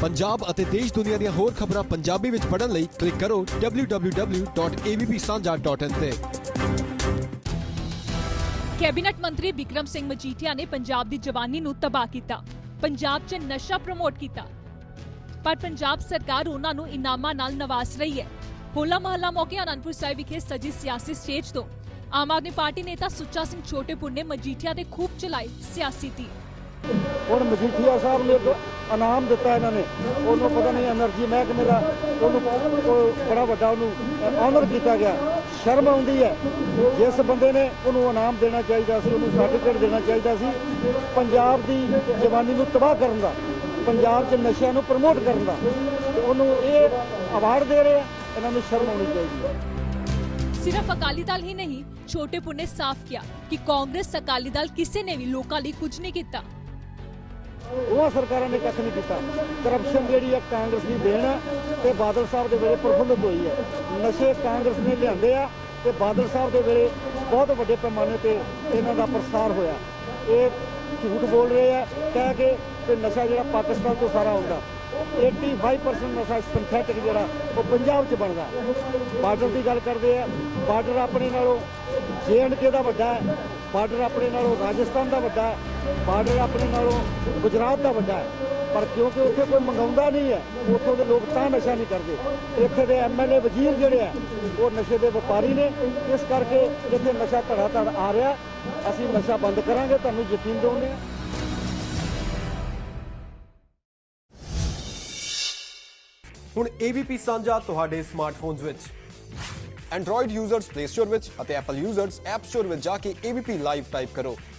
ਪੰਜਾਬ ਅਤੇ ਦੇਸ਼ ਦੁਨੀਆ ਦੀਆਂ ਹੋਰ ਖਬਰਾਂ ਪੰਜਾਬੀ ਵਿੱਚ ਪੜ੍ਹਨ ਲਈ ਕਲਿੱਕ ਕਰੋ www.avpsanja.in ਤੇ। ਕੈਬਨਿਟ ਮੰਤਰੀ ਵਿਕਰਮ ਸਿੰਘ ਮਜੀਠੀਆ ਨੇ ਪੰਜਾਬ ਦੀ ਜਵਾਨੀ ਨੂੰ ਤਬਾਹ ਕੀਤਾ। ਪੰਜਾਬ 'ਚ ਨਸ਼ਾ ਪ੍ਰਮੋਟ ਕੀਤਾ। ਪਰ ਪੰਜਾਬ ਸਰਕਾਰ ਉਹਨਾਂ ਨੂੰ ਇਨਾਮਾਂ ਨਾਲ ਨਵਾਜ਼ ਰਹੀ ਹੈ। ਹੋਲਾ ਮਹੱਲਾ ਮੌਕੇ ਅਨੰਦਪੁਰ ਸਾਹਿਬ ਵਿਖੇ ਸਜੀ ਸਿਆਸੀ ਸਟੇਜ ਤੋਂ। ਆਮ ਆਦਮੀ ਪਾਰਟੀ ਨੇਤਾ ਸੁੱਚਾ ਸਿੰਘ ਛੋਟੇਪੁਰ ਨੇ ਮਜੀਠੀਆ ਦੇ ਖੂਬ ਚਲਾਈ ਸਿਆਸੀ ਤੀਰ ਹੁਣ ਮਜੀਠੀਆ ਸਾਹਿਬ ਨੂੰ ਇਨਾਮ ਦਿੱਤਾ ਇਹਨਾਂ ਨੇ। ਉਹਨੂੰ ਪਤਾ ਨਹੀਂ એનર્ਜੀ ਮਹਿਕਮੇ ਦਾ ਉਹਨੂੰ ਬੜਾ ਵੱਡਾ ਉਹਨੂੰ ਆਨਰ ਕੀਤਾ ਗਿਆ। ਸ਼ਰਮ ਆਉਂਦੀ ਹੈ। ਜਿਸ ਬੰਦੇ ਨੇ ਉਹਨੂੰ ਇਨਾਮ ਦੇਣਾ ਚਾਹੀਦਾ ਸੀ, ਉਹਨੂੰ ਸਰਟੀਫਿਕੇਟ ਦੇਣਾ ਚਾਹੀਦਾ ਸੀ, ਪੰਜਾਬ ਦੀ ਜਵਾਨੀ ਨੂੰ ਤਬਾਹ ਕਰਨ ਦਾ, ਪੰਜਾਬ 'ਚ ਨਸ਼ਿਆਂ ਨੂੰ ਪ੍ਰਮੋਟ ਕਰਨ ਦਾ ਉਹਨੂੰ ਇਹ ਅਵਾਰਡ ਦੇ ਰਹੇ ਆ, ਇਹਨਾਂ ਨੂੰ ਸ਼ਰਮ ਆਉਣੀ ਚਾਹੀਦੀ ਹੈ। ਸਿਰਫ ਅਕਾਲੀ ਦਲ ਹੀ ਨਹੀਂ, ਛੋਟੇ ਪੁੰਨੇ ਸਾਫ਼ ਕੀਤਾ ਕਿ ਕਾਂਗਰਸ ਅਕਾਲੀ ਦਲ ਕਿਸੇ ਨੇ ਵੀ ਲੋਕਾਂ ਲਈ ਕੁਝ ਨਹੀਂ ਕੀਤਾ। ਦੋਵਾਂ ਸਰਕਾਰਾਂ ਨੇ ਕੱਖ ਨਹੀਂ ਕੀਤਾ। ਕਰਪਸ਼ਨ ਜਿਹੜੀ ਆ ਕਾਂਗਰਸ ਦੀ ਦੇਣ ਹੈ ਤੇ ਬਾਦਲ ਸਾਹਿਬ ਦੇ ਵੇਲੇ ਪ੍ਰਫੁੱਲਤ ਹੋਈ ਹੈ ਨਸ਼ੇ ਕਾਂਗਰਸ ਨੇ ਲਿਆਂਦੇ ਆ ਤੇ ਬਾਦਲ ਸਾਹਿਬ ਦੇ ਵੇਲੇ ਬਹੁਤ ਵੱਡੇ ਪੈਮਾਨੇ ਤੇ ਇਹਨਾਂ ਦਾ ਪ੍ਰਸਾਰ ਹੋਇਆ। ਇਹ ਝੂਠ ਬੋਲ ਰਹੇ ਆ, ਕਹਿ ਕੇ ਕਿ ਨਸ਼ਾ ਜਿਹੜਾ ਪਾਕਿਸਤਾਨ ਤੋਂ ਸਾਰਾ ਆਉਂਦਾ। 85% ਨਸ਼ਾ ਸਿੰਥੈਟਿਕ ਜਿਹੜਾ, ਉਹ ਪੰਜਾਬ 'ਚ ਬਣਦਾ। ਬਾਰਡਰ ਦੀ ਗੱਲ ਕਰਦੇ ਆ, ਬਾਰਡਰ ਆਪਣੇ ਨਾਲੋਂ ਕੇ ਦਾ ਵੱਡਾ ਹੈ, ਬਾਰਡਰ ਆਪਣੇ ਨਾਲੋਂ ਰਾਜਸਥਾਨ ਦਾ ਵੱਡਾ ਹੈ ਬਾਰਡਰ ਆਪਣੇ ਨਾਲੋਂ ਗੁਜਰਾਤ ਦਾ ਵੱਡਾ ਹੈ। ਪਰ ਕਿਉਂਕਿ ਉੱਥੇ ਕੋਈ ਮੰਗਾਉਂਦਾ ਨਹੀਂ ਹੈ, ਉੱਥੋਂ ਦੇ ਲੋਕ ਤਾਂ ਨਸ਼ਾ ਨਹੀਂ ਕਰਦੇ। ਇੱਥੇ ਦੇ ਐਮਐਲਏ ਵਜ਼ੀਰ ਜਿਹੜੇ ਆ, ਉਹ ਨਸ਼ੇ ਦੇ ਵਪਾਰੀ ਨੇ। ਇਸ ਕਰਕੇ ਇੱਥੇ ਨਸ਼ਾ ਧੜਾ ਧੜ ਆ ਰਿਹਾ। ਅਸੀਂ ਨਸ਼ਾ ਬੰਦ ਕਰਾਂਗੇ, ਤੁਹਾਨੂੰ ਯਕੀਨ ਦਿਵਾਉਂਦੇ ਹਾਂ। ਹੁਣ AVP ਸਾਂਝਾ ਤੁਹਾਡੇ ਸਮਾਰਟਫੋਨਸ ਵਿੱਚ। Android ਯੂਜ਼ਰਸ Play Store ਵਿੱਚ ਅਤੇ Apple ਯੂਜ਼ਰਸ App Store ਵਿੱਚ ਜਾ ਕੇ AVP ਲਾਈਵ ਟਾਈਪ ਕਰੋ।